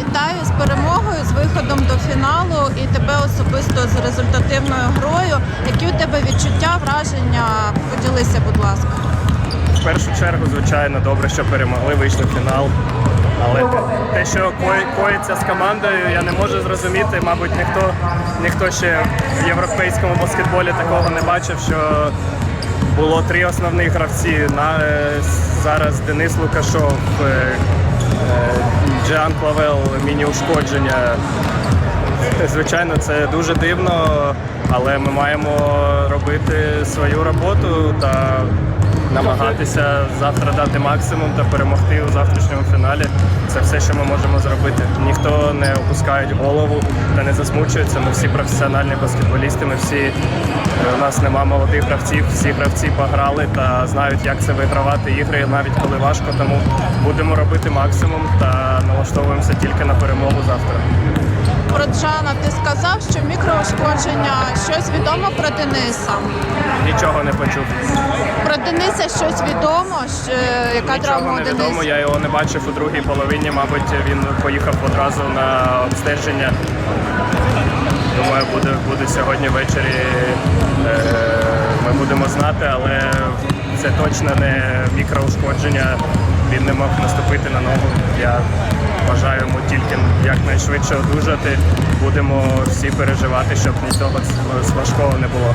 вітаю з перемогою, з виходом до фіналу і тебе особисто з результативною грою. Які у тебе відчуття, враження? Поділися, будь ласка. В першу чергу, звичайно, добре, що перемогли, вийшли в фінал. Але те- що коїться з командою, я не можу зрозуміти. Мабуть, ніхто, ніхто ще в європейському баскетболі такого не бачив, що було три основних гравці. Е, зараз Денис Лукашов, е, е, Джан Клавел, міні-ушкодження. Звичайно, це дуже дивно, але ми маємо робити свою роботу та намагатися завтра дати максимум та перемогти у завтрашньому фіналі. Це все, що ми можемо зробити. Опускає голову та не засмучуються. Ми всі професіональні баскетболісти. Ми всі е, у нас нема молодих гравців. Всі гравці пограли та знають, як це вигравати ігри, навіть коли важко. Тому будемо робити максимум та налаштовуємося тільки на перемогу завтра. Про Джана ти сказав, що мікроушкодження. Щось відомо про Дениса. Нічого не почув. Про Дениса щось відомо, що, яка травма у не Дениса? відомо. Я його не бачив у другій половині. Мабуть, він поїхав одразу на обстеження. Думаю, буде, буде сьогодні ввечері. Е, ми будемо знати, але це точно не мікроушкодження. Він не мог наступити на ногу. Я бажаю йому тільки якнайшвидше одужати. Будемо всі переживати, щоб нічого важкого не було.